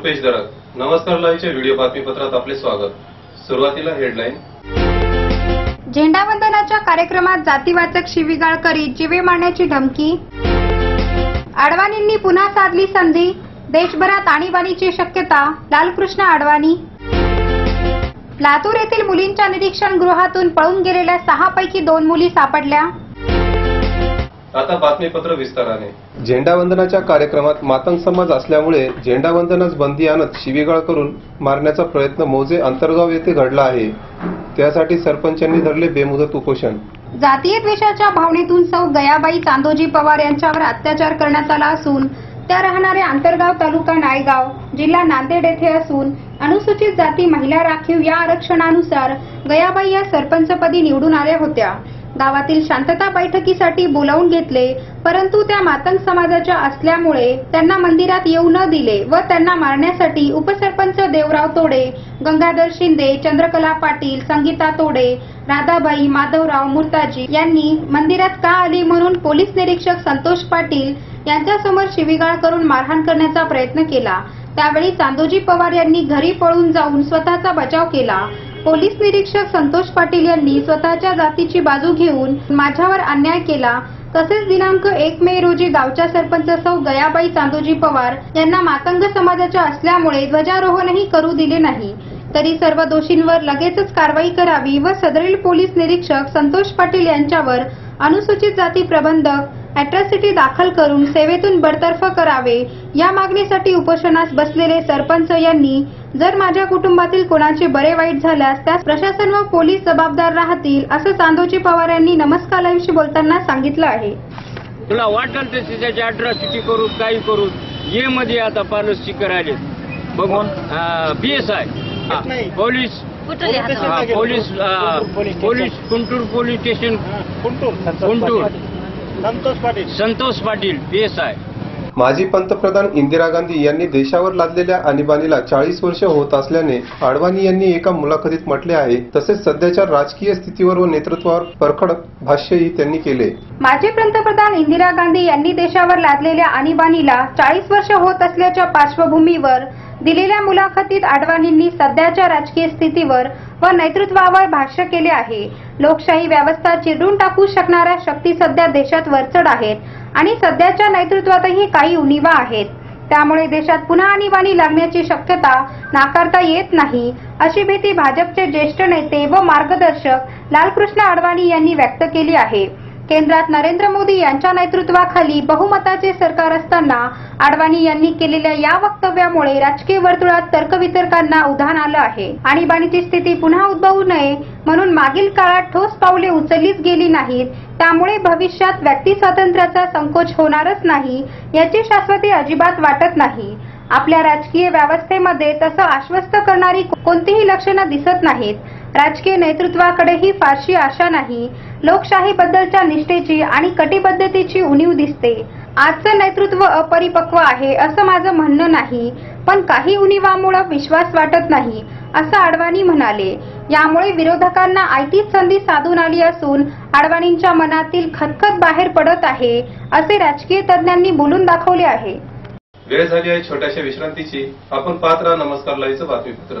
रुपेश दरक नमस्कार लाईव्हच्या व्हिडिओ बातमीपत्रात आपले स्वागत. सुरुवातीला हेडलाईन. झेंडावंदनाच्या कार्यक्रमात जातीवाचक शिवीगाळ करीत जीवे मारण्याची धमकी. अडवाणींनी पुन्हा साधली संधी. देशभरात आणीबाणीची शक्यता लालकृष्ण अडवाणी लातूर येथील मुलींच्या निरीक्षण गृहातून पळून गेलेल्या सहा पैकी दोन मुली सापडल्या. आता बातमीपत्र विस्ताराने. झेंडावंदनाच्या कार्यक्रमात मातंग समाज असल्यामुळे झेंडावंदनास बंदी आणत शिवीगाळ करून मारण्याचा प्रयत्न मौजे अंतर्गाव येथे घडला आहे. त्यासाठी सरपंचांनी धरले बेमुदत उपोषण. जातीय द्वेषाच्या भावनेतून सौ गयाबाई चांदोजी पवार यांच्यावर अत्याचार करण्यात आला असून त्या राहणाऱ्या अंतर्गाव तालुका नायगाव जिल्हा नांदेड येथे असून अनुसूचित जाती महिला राखीव या आरक्षणानुसार गयाबाई या सरपंचपदी निवडून आल्या होत्या. गावातील शांतता बैठकीसाठी बोलावून घेतले परंतु त्या मातंग समाजाच्या असल्यामुळे त्यांना मंदिरात येऊ न दिले व त्यांना मारण्यासाठी उपसरपंच देवराव तोडे गंगाधर शिंदे चंद्रकला पाटील संगीता तोडे राधाबाई माधवराव मुर्ताजी यांनी मंदिरात का आली म्हणून पोलीस निरीक्षक संतोष पाटील यांच्यासमोर शिवीगाळ करून मारहाण करण्याचा प्रयत्न केला. त्यावेळी चांदोजी पवार यांनी घरी पळून जाऊन स्वतःचा बचाव केला. पोलीस निरीक्षक संतोष पाटील यांनी स्वतःच्या जातीची बाजू घेऊन माझ्यावर अन्याय केला. तसेच दिनांक एक मे रोजी गावच्या सरपंच सौ गयाबाई चांदोजी पवार यांना मातंग समाजाच्या असल्यामुळे ध्वजारोहणही करू दिले नाही. तरी सर्व दोषींवर लगेचच कारवाई करावी व सदरील पोलीस निरीक्षक संतोष पाटील यांच्यावर अनुसूचित जाती प्रबंधक अॅट्रॉसिटी दाखल करून सेवेतून बडतर्फ करावे या मागणीसाठी उपोषणास बसलेले सरपंच यांनी जर माझ्या कुटुंबातील कोणाचे बरे वाईट झाल्यास त्यास प्रशासन व पोलीस जबाबदार राहतील असं चांदोजी पवार यांनी नमस्कार लाईव्हशी बोलताना सांगितलं आहे. तुला वाटेल तशी त्याची अट्रॉसिटी करू काही करू ये मध्ये आता पारसची करायले. बघून B S I police police police Kuntur police station. Kuntur Santosh Patil. Santosh Patil B S I माजी पंतप्रधान इंदिरा गांधी यांनी देशावर लादलेल्या आणीबाणीला चाळीस वर्ष होत असल्याने अडवाणी यांनी एका मुलाखतीत म्हटले आहे तसेच सध्याच्या राजकीय स्थितीवर व नेतृत्वावर परखड भाष्यही त्यांनी केले. माजी पंतप्रधान इंदिरा गांधी यांनी देशावर लादलेल्या आणीबाणीला चाळीस वर्ष होत असल्याच्या पार्श्वभूमीवर दिलेल्या मुलाखतीत आडवाणींनी सध्याच्या राजकीय स्थितीवर व नेतृत्वावर भाष्य केले आहे. लोकशाही व्यवस्था चिरडून टाकू शकणाऱ्या शक्ती सध्या देशात वरचढ आहेत आणि सध्याच्या नेतृत्वातही काही उणीवा आहेत. त्यामुळे देशात पुन्हा आणीबाणी लागण्याची शक्यता नाकारता येत नाही अशी भीती भाजपचे ज्येष्ठ नेते व मार्गदर्शक लालकृष्ण अडवाणी यांनी व्यक्त केली आहे. केंद्रात नरेंद्र मोदी यांच्या नेतृत्वाखाली बहुमताचे सरकार असताना अडवाणी यांनी केलेल्या या वक्तव्यामुळे राजकीय वर्तुळात तर्कवितर्कांना उधाण आलं आहे. आणीबाणीची स्थिती पुन्हा उद्भवू नये म्हणून मागील काळात ठोस पावले उचललीच गेली नाहीत. त्यामुळे भविष्यात व्यक्ती स्वातंत्र्याचा संकोच होणारच नाही याची शाश्वती अजिबात वाटत नाही. आपल्या राजकीय व्यवस्थेमध्ये तसं आश्वस्त करणारी कोणतीही लक्षणं दिसत नाहीत. राजकीय नेतृत्वाकडेही फारशी आशा नाही. लोकशाही बद्दलच्या निष्ठेची आणि कटिबद्धतेची उणीव दिसते. आजचं नेतृत्व अपरिपक्व आहे असं माझं म्हणणं नाही. पण काही उणीवामुळे विश्वास वाटत नाही असं अडवाणी म्हणाले. यामुळे विरोधकांना आयतीच संधी साधून आली असून अडवाणींच्या मनातील खतखत बाहेर पडत आहे असे राजकीय तज्ज्ञांनी बोलून दाखवले आहे. वेळ झाली आहे छोट्याशा विश्रांतीची. आपण पात्र नमस्कार लाईचं बातमीपत्र.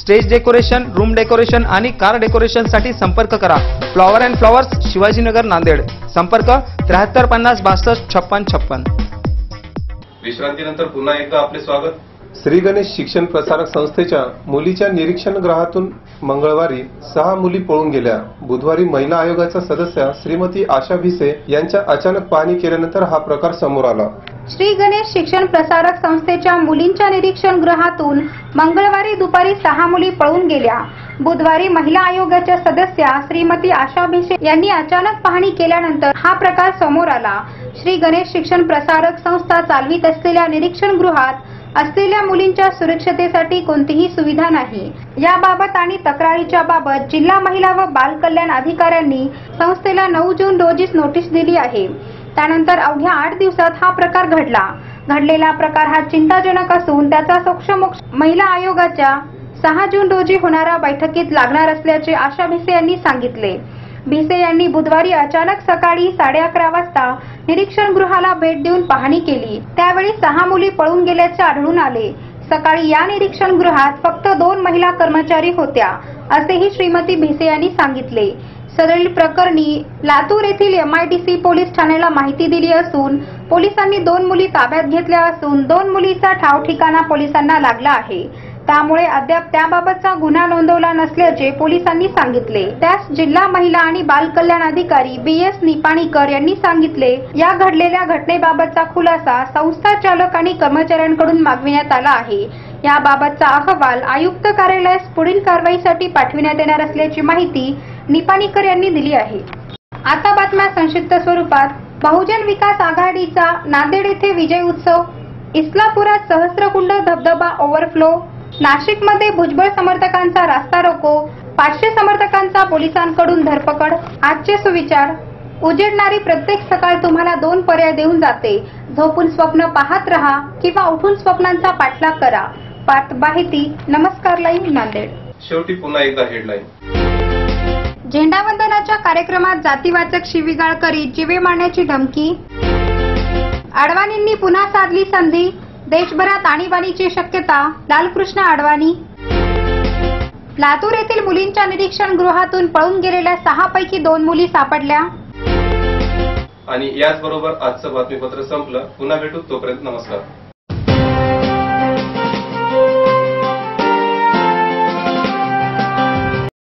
स्टेज डेकोरेशन रूम डेकोरेशन आणि कार डेकोरेशनसाठी संपर्क करा. Flower and flowers Shivajinagar Nanded. संपर्क त्र्याहत्तर पन्नास बासष्ट छप्पन छप्पन. विश्रांतीनंतर पुन्हा एकदा आपले स्वागत. श्री गणेश शिक्षण प्रसारक संस्थेच्या मुलीच्या निरीक्षण ग्रहातून मंगळवारी सहा मुली पळून गेल्या. बुधवारी महिला आयोगाच्या सदस्या श्रीमती आशा भिसे यांच्या अचानक पाहणी केल्यानंतर हा प्रकार समोर आला. श्री गणेश शिक्षण प्रसारक संस्थेच्या मुलींच्या निरीक्षण गृहातून मंगळवारी दुपारी सहा मुली पळून गेल्या. बुधवारी महिला आयोगाच्या सदस्या श्रीमती आशा भिसे यांनी अचानक पाहणी केल्यानंतर हा प्रकार समोर आला. श्री गणेश शिक्षण प्रसारक संस्था चालवित असलेल्या निरीक्षण गृहात असलेल्या मुलींच्या सुरक्षतेसाठी कोणतीही सुविधा नाही. याबाबत आणि तक्रारीच्या बाबत जिल्हा महिला व बाल कल्याण अधिकाऱ्यांनी संस्थेला नऊ जून रोजीच नोटीस दिली आहे. त्यानंतर अवघ्या आठ दिवसात हा प्रकार घडला. घडलेला प्रकार हा चिंताजनक असून त्याचा सोक्षमोक्ष महिला आयोगाच्या सहा जून रोजी होणाऱ्या बैठकीत लागणार असल्याचे आशा भिसे यांनी सांगितले. भिसे यांनी बुधवारी अचानक सकाळी साडे अकरा वाजता निरीक्षण गृहाला भेट देऊन पाहणी केली. त्यावेळी सहा मुली पळून गेल्याचे आढळून आले. सकाळी या निरीक्षण गृहात फक्त दोन महिला कर्मचारी होत्या असेही श्रीमती भिसे यांनी सांगितले. सदरील प्रकरणी लातूर येथील M I D C police ठाण्याला माहिती दिली असून पोलिसांनी दोन मुली ताब्यात घेतल्या असून दोन मुलीचा ठाव ठिकाणा पोलिसांना लागला आहे. त्यामुळे अद्याप त्याबाबतचा गुन्हा नोंदवला नसल्याचे पोलिसांनी सांगितले. त्यास जिल्हा महिला आणि बाल कल्याण अधिकारी बी एस निपाणीकर यांनी सांगितले. या घडलेल्या घटनेबाबतचा खुलासा संस्था चालक आणि कर्मचाऱ्यांकडून मागविण्यात आला आहे. याबाबतचा अहवाल आयुक्त कार्यालयास पुढील कारवाईसाठी पाठविण्यात येणार असल्याची माहिती निपाणीकर यांनी दिली आहे. आता बातम्या संक्षिप्त स्वरूपात. बहुजन विकास आघाडीचा नांदेड येथे विजय उत्सव. इस्लापुरात सहस्रकुंड धबधबा ओव्हरफ्लो नाशिकमध्ये भुजबळ समर्थकांचा रास्ता रोको. पाचशे समर्थकांचा पोलिसांकडून धरपकड. आजचे सुविचार. उजेडणारी प्रत्येक सकाळ तुम्हाला दोन पर्याय देऊन जाते. झोपून स्वप्न पाहत रहा किंवा उठून स्वप्नांचा पाठलाग करा. पार्थ माहिती नमस्कार लाईव्ह नांदेड. शेवटी पुन्हा एकदा हेडलाईन झेंडावंदनाच्या कार्यक्रमात जातीवाचक शिवीगाळ करीत जीवे मारण्याची धमकी. अडवाणींनी पुन्हा साधली संधी. देशभरात आणीबाणीची शक्यता लालकृष्ण अडवाणी लातूर येथील मुलींच्या निरीक्षण गृहातून पळून गेलेल्या सहा पैकी दोन मुली सापडल्या. आणि याचबरोबर आजचं बातमीपत्र संपलं. पुन्हा भेटू. तोपर्यंत नमस्कार.